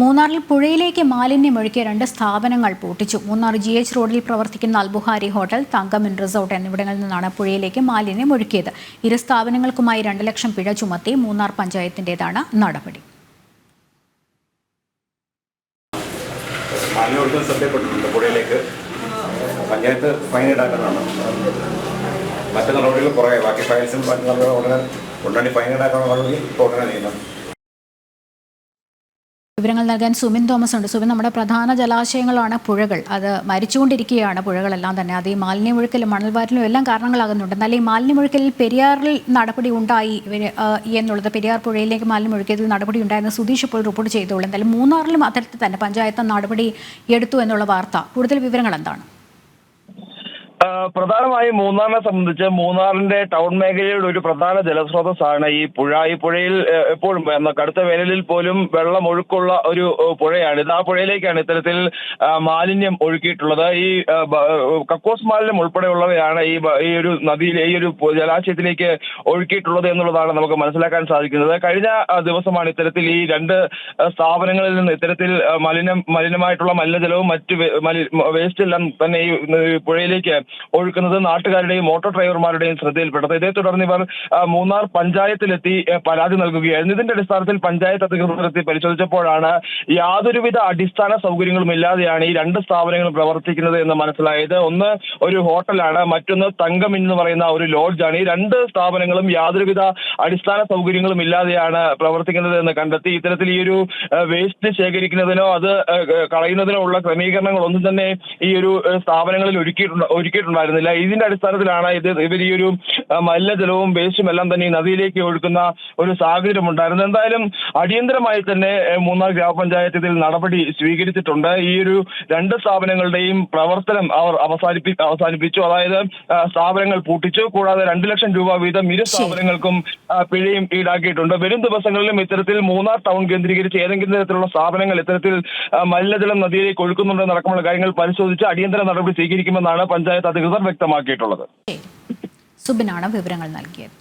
മൂന്നാറിൽ പുഴയിലേക്ക് മാലിന്യം ഒഴുക്കിയ രണ്ട് സ്ഥാപനങ്ങൾ പൂട്ടിച്ചു. മൂന്നാർ ജി എച്ച് റോഡിൽ പ്രവർത്തിക്കുന്ന അൽബുഹാരി ഹോട്ടൽ തങ്കമിൻ റിസോർട്ട് എന്നിവിടങ്ങളിൽ നിന്നാണ് പുഴയിലേക്ക് മാലിന്യം ഒഴുക്കിയത് ഇരു സ്ഥാപനങ്ങൾക്കുമായി രണ്ട് ലക്ഷം പിഴ ചുമത്തി മൂന്നാർ പഞ്ചായത്തിന്റേതാണ് നടപടി. മാലിന്യം ഒഴുക്കുന്ന ശ്രദ്ധയപ്പെട്ടിട്ടുണ്ട് പുഴയിലേക്ക്. പഞ്ചായത്ത് ഫൈൻ ഈടാക്കുന്നതാണ്. മറ്റു നടപടികൾ കുറേ ബാക്കി ഫയൽസും മറ്റു നടപടികൾ ഉടനെ ഉടനടി ഫൈൻ ഈടാക്കാനുള്ള നടപടി ഉടനെ നീങ്ങും വിവരങ്ങൾ നൽകാൻ സുമിൻ തോമസ് ഉണ്ട്. സുമിൻ നമ്മുടെ പ്രധാന ജലാശയങ്ങളാണ് പുഴകൾ. അത് മരിച്ചുകൊണ്ടിരിക്കുകയാണ് പുഴകളെല്ലാം തന്നെ. അത് ഈ മാലിന്യമൊഴുക്കലും മണൽവാരലും എല്ലാം കാരണങ്ങളാകുന്നുണ്ട്. എന്നാൽ ഈ മാലിന്യമൊഴുക്കലിൽ പെരിയാറിൽ നടപടി ഉണ്ടായി. എന്നുള്ളത് പെരിയാർ പുഴയിലേക്ക് മാലിന്യമൊഴുക്കിയതിൽ നടപടി ഉണ്ടായെന്ന് സുധീഷ് ഇപ്പോൾ റിപ്പോർട്ട് ചെയ്തോളൂ. എന്തായാലും മൂന്നാറിലും അത്തരത്തിൽ തന്നെ പഞ്ചായത്ത് നടപടി എടുത്തു എന്നുള്ള വാർത്ത. കൂടുതൽ വിവരങ്ങൾ എന്താണ്? പ്രധാനമായും മൂന്നാറിനെ സംബന്ധിച്ച് മൂന്നാറിന്റെ ടൗൺ മേഖലയുടെ ഒരു പ്രധാന ജലസ്രോതസ്സാണ് ഈ പുഴ. ഈ പുഴയിൽ എപ്പോഴും കടുത്ത വേനലിൽ പോലും വെള്ളം ഒഴുക്കുള്ള ഒരു പുഴയാണ് ഇത്. ആ പുഴയിലേക്കാണ് ഇത്തരത്തിൽ മാലിന്യം ഒഴുക്കിയിട്ടുള്ളത്. ഈ കക്കോസ് മാലിന്യം ഉൾപ്പെടെയുള്ളവയാണ് ഈ ഈ ഒരു നദിയിലെ ഈ ഒരു ജലാശയത്തിലേക്ക് ഒഴുക്കിയിട്ടുള്ളത് എന്നുള്ളതാണ് നമുക്ക് മനസ്സിലാക്കാൻ സാധിക്കുന്നത്. കഴിഞ്ഞ ദിവസമാണ് ഇത്തരത്തിൽ ഈ രണ്ട് സ്ഥാപനങ്ങളിൽ നിന്ന് ഇത്തരത്തിൽ മലിനം മലിനമായിട്ടുള്ള മലിനജലവും മറ്റ് വേസ്റ്റ് എല്ലാം തന്നെ ഈ പുഴയിലേക്ക് ഒഴുക്കുന്നത് നാട്ടുകാരുടെയും ഓട്ടോ ഡ്രൈവർമാരുടെയും ശ്രദ്ധയിൽപ്പെട്ടത്. ഇതേ തുടർന്ന് ഇവർ മൂന്നാർ പഞ്ചായത്തിലെത്തി പരാതി നൽകുകയായിരുന്നു. ഇതിന്റെ അടിസ്ഥാനത്തിൽ പഞ്ചായത്ത് അധികൃതരെത്തി പരിശോധിച്ചപ്പോഴാണ് യാതൊരുവിധ അടിസ്ഥാന സൗകര്യങ്ങളും ഇല്ലാതെയാണ് ഈ രണ്ട് സ്ഥാപനങ്ങളും പ്രവർത്തിക്കുന്നത് എന്ന് മനസ്സിലായത്. ഒന്ന് ഒരു ഹോട്ടലാണ്. മറ്റൊന്ന് തങ്കം എന്ന് പറയുന്ന ഒരു ലോഡ്ജാണ്. ഈ രണ്ട് സ്ഥാപനങ്ങളും യാതൊരുവിധ അടിസ്ഥാന സൗകര്യങ്ങളും ഇല്ലാതെയാണ് പ്രവർത്തിക്കുന്നത് എന്ന് കണ്ടെത്തി. ഇത്തരത്തിൽ ഈ ഒരു വേസ്റ്റ് ശേഖരിക്കുന്നതിനോ അത് കളയുന്നതിനോ ഉള്ള ക്രമീകരണങ്ങളൊന്നും തന്നെ ഈ ഒരു സ്ഥാപനങ്ങളിൽ ഒരുക്കിയിട്ടുണ്ട് ഒരുക്കിയിട്ടുണ്ട്. ഒരുക്കിയിട്ടുണ്ടായിരുന്നില്ല ഇതിന്റെ അടിസ്ഥാനത്തിലാണ് ഇത് ഇവർ ഈ ഒരു മല്ലജലവും മലിനജലവും വേസ്റ്റും എല്ലാം തന്നെ ഈ നദിയിലേക്ക് ഒഴുക്കുന്ന ഒരു സാഹചര്യം ഉണ്ടായിരുന്നത്. എന്തായാലും അടിയന്തരമായി തന്നെ മൂന്നാർ ഗ്രാമപഞ്ചായത്ത് ഇതിൽ നടപടി സ്വീകരിച്ചിട്ടുണ്ട്. ഈ ഒരു രണ്ട് സ്ഥാപനങ്ങളുടെയും പ്രവർത്തനം അവർ അവസാനിപ്പി അവസാനിപ്പിച്ചു. അതായത് സ്ഥാപനങ്ങൾ പൂട്ടിച്ചു. കൂടാതെ രണ്ട് ലക്ഷം രൂപ വീതം ഇരു സ്ഥാപനങ്ങൾക്കും പിഴയും ഈടാക്കിയിട്ടുണ്ട്. വരും ദിവസങ്ങളിലും ഇത്തരത്തിൽ മൂന്നാർ ടൗൺ കേന്ദ്രീകരിച്ച് ഏതെങ്കിലും തരത്തിലുള്ള സ്ഥാപനങ്ങൾ ഇത്തരത്തിൽ മല്ലജലം മലിനജലം നദിയിലേക്ക് ഒഴുക്കുന്നുണ്ടെന്ന് അടക്കമുള്ള കാര്യങ്ങൾ പരിശോധിച്ച് അടിയന്തര നടപടി സ്വീകരിക്കുമെന്നാണ് പഞ്ചായത്ത് അധികൃതർ വ്യക്തമാക്കിയിട്ടുള്ളത്. ശരി സുബിനാണ് വിവരങ്ങൾ നൽകിയത്.